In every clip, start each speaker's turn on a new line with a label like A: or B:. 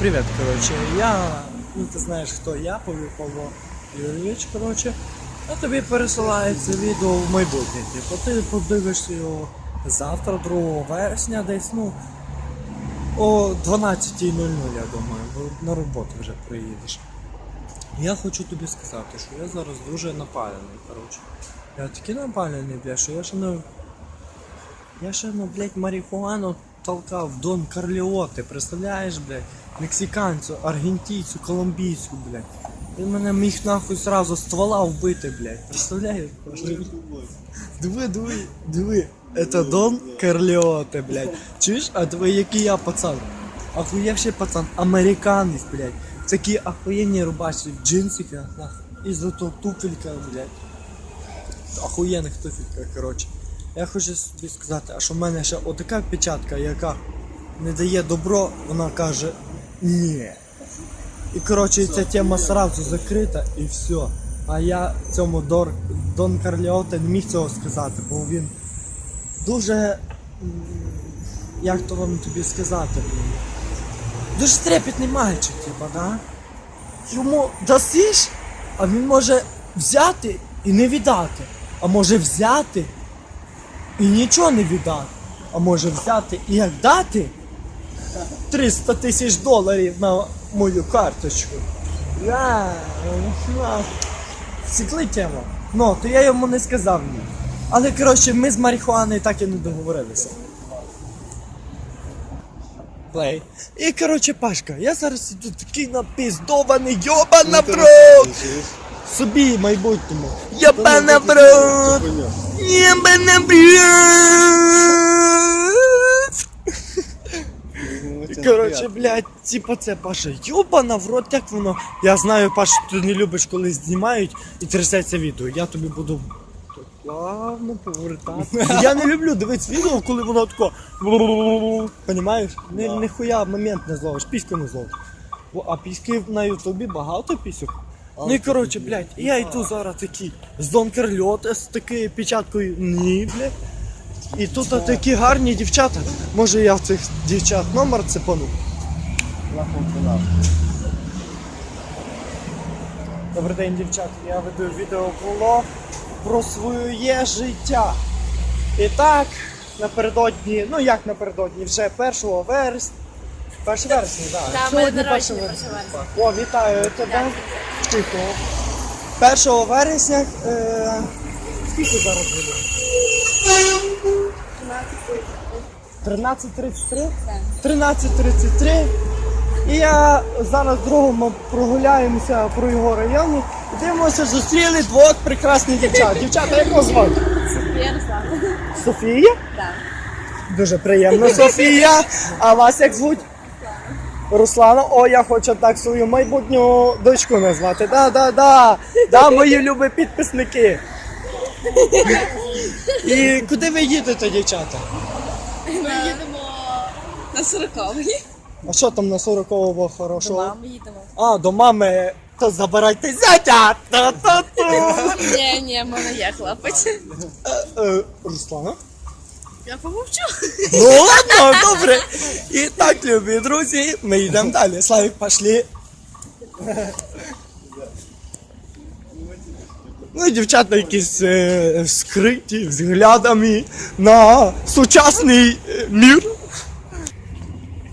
A: привет, короче. Я, ну ти знаєш хто я, Павло Павло Юрійович, короче. А тобі пересилається відео в майбутнє. Типу, ти подивишся його завтра, 2 вересня, десь, ну, о 12.00, я думаю, бо на роботу вже приїдеш. Я хочу тобі сказати, що я зараз дуже напалений, коротше. Я такий напалений, бля, що я ще не. Я ще ну, блядь, марихуану толкав Дон Карліоте, представляєш, блядь, мексиканцю, аргентійцю, колумбійцю, блядь. Він мене міг нахуй сразу ствола вбити, блядь. Представляєш? Диви, диви, диви. Это Дон Карліоте, блядь. Чуєш? А диви, який я пацан. Охуєвший пацан, американець, блядь. Такі охуєнні рубашки в джинсиках, нахуй. І зато туфелька, блядь. Охуєнних туфельках, коротше. Я хочу собі сказати, а що в мене ще отака печатка, яка не дає добро, вона каже ні. І коротше ця тема сразу закрита і все. А я цьому Дор, Дон Карліоте не міг цього сказати, бо він дуже. Як то вам тобі сказати? Дуже трепетний мальчик, типа, да? Йому дасиш, а він може взяти і не віддати. А може взяти і нічого не віддати. А може взяти і як дати 300 тисяч доларів на мою карточку. Сікли тему. Ну, то я йому не сказав ні. Але коротше, ми з марихуаною так і не договорилися. Плей. І коротше, Пашка, я зараз іду такий напіздований, йобана бро! Собі майбутньому. Йобана бро! Йобана бро! Коротше, блядь, типа це Паша, йобана в рот, як воно. Я знаю, Паша, ти не любиш, коли знімають і трясеться відео. Я тобі буду плавно повертати. Я не люблю дивитися відео, коли воно тако. Понімаєш? Ніхуя момент не зловиш, піську не зловиш. А піськи на ютубі багато пісок. Ну і коротше, блядь, я йду зараз такий з Дон Карльоте з такою печаткою ні, блядь. І тут такі гарні дівчата. Може я в цих дівчат номер цепану. Добрий день, дівчата. Я веду відеоблог про своє життя. І так, напередодні, ну як напередодні, вже 1 вересня. 1 вересня, так.
B: Да,
A: Сьогодні
B: ми народження
A: 1 вересня. О, вітаю тебе. Тихо. 1 вересня. Е... Скільки зараз буде? 13.33? 13.33. І я зараз з другом прогуляємося про його районі. І дивимося, зустріли двох прекрасних дівчат. Дівчата, як вас звати?
B: Софія Руслана.
A: Софія?
B: Так.
A: Дуже приємно, Софія. А вас як звуть? Руслана, о, я хочу так свою майбутню дочку назвати. Да, да, да. Да, мої любі підписники. І куди ви їдете, дівчата?
B: Ми їдемо на сороковий.
A: А що там на 40-го
B: До
A: хорошого?
B: мами їдемо.
A: А, до мами. То забирайте зятя! Та-та-ту!
B: Ні, ні, мене є хлопець.
A: Е, е, Руслана?
B: Я помовчу.
A: Ну ладно, добре. І так, любі друзі, ми йдемо далі. Славік, пошли. Ну, і дівчата якісь е, скриті взглядами на сучасний е, мир.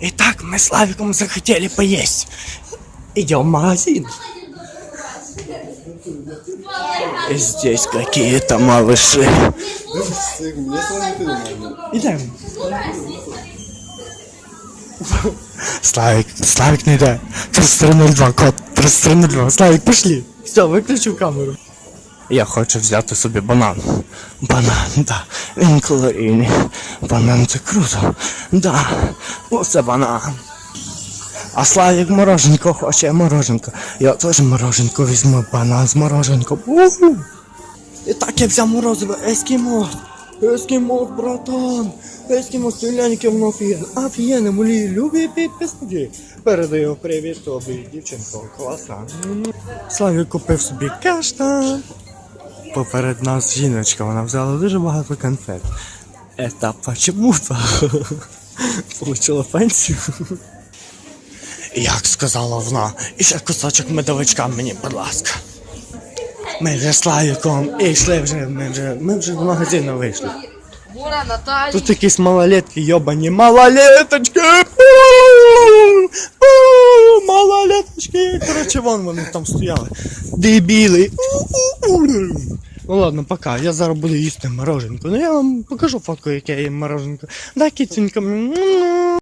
A: І так, ми з Славиком захотели поесть. Идем в магазин. Здесь какие-то малыши.
C: Придумали.
A: Славик, Славик не йде. 3302, кот, 3302. Славик, пішли. Все, виключив камеру. Я хочу взяти собі банан. Банан, да. Він калорійний. Банан це круто. Да. Оце банан. А Славік мороженко хоче, мороженко. Я теж мороженко візьму, банан з мороженком. І так я взяв морозиво ескімос. Ескімос, братан. Ескімос, гляньки воно офігенно. Офігенно, мої любі підписники. Передаю привіт тобі, дівчинко, класна. Славік купив собі каштан. Поперед нас жіночка, вона взяла дуже багато конфет. Это почему-то получила пенсію. Як сказала вона, і ще кусочок медовичка мені, будь ласка. Ми вже з Славіком і йшли вже, ми вже, ми вже в магазину вийшли. Тут якісь малолетки, йобані малолеточки! Малолеточки! Коротше, вон вони там стояли. Дебіли. Ну ладно, пока. Я зараз буду їсти мороженку. Ну я вам покажу фотку, яке я їм мороженко. Да, киценька. М-м-м.